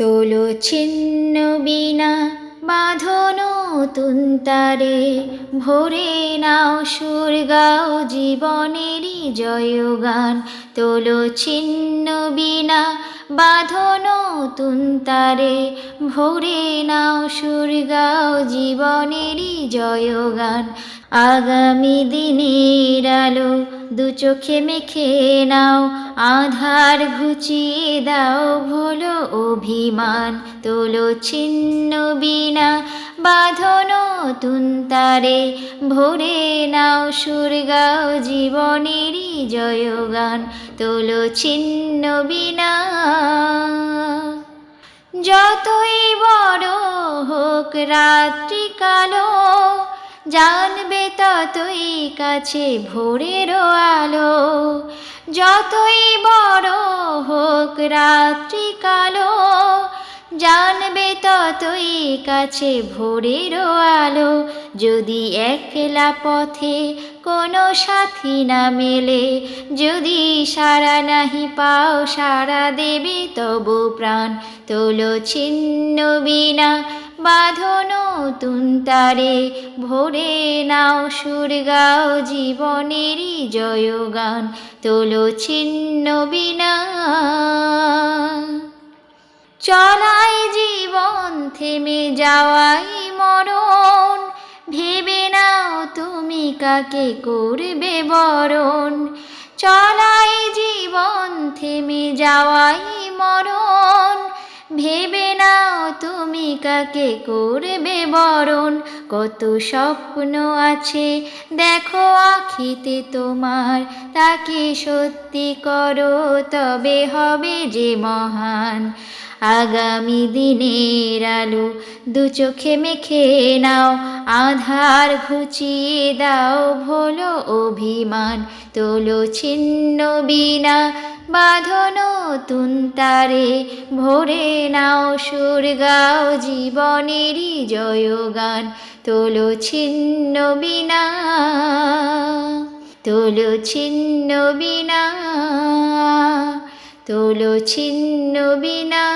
তোলো ছিন্ন বিনা বাঁধন তুন্তারে ভোরে নাও সুর, গাও জীবনেরই জয়গান। তোলো ছিন্ন বিনা বাঁধন তুন্তারে ভোরে নাও সুর, গাও জীবনেরই জয়গান। আগামী দিনের আলো, দু চোখে মেখে নাও, আধার ঘুচিয়ে দাও ভোলো অভিমান। তোলো ছিন্ন বিনা বাঁধন তুন্তারে ভোরে নাও গাও জীবনেরই জয়গান, তোলো ছিন্ন বিনা। যতই বড় হোক রাত্রি কালো, জানবে ততই কাছে ভোরের আলো। যতই বড় হোক রাত্রি কালো জানবে ততই কাছে ভোরের আলো। যদি একলা পথে কোনো সাথী না মেলে, যদি সারা নাহি পাও সারা দেবে তবু প্রাণ। তোলো ছিন্ন বিনা বাঁধন তুন্তারে ভোরে নাও সুর গাও জীবনেরই জয়গান। তোলো ছিন্ন বিনা। থেমে যাওয়াই মরণ। ভেবে নাও তুমি কাকে করবে বরণ। চলাই জীবন থেমে যাওয়াই মরণ। ভেবে নাও তুমি কাকে করবে বরণ। কত স্বপ্ন আছে, দেখো আখিতে তোমার। তাকে সত্যি করো, তবে হবে যে মহান। আগামী দিনের আলো দু চোখে মেখে নাও, আধার ঘুচিয়ে দাও ভোলো অভিমান, তোলো ছিন্ন বিনা বাঁধন তুন্তারে ভোরে নাও সুর গাও জীবনেরই জয়গান, তোলো ছিন্ন বিনা, তোলো ছিন্ন বিনা। তোলো ছিন্ন বিনা।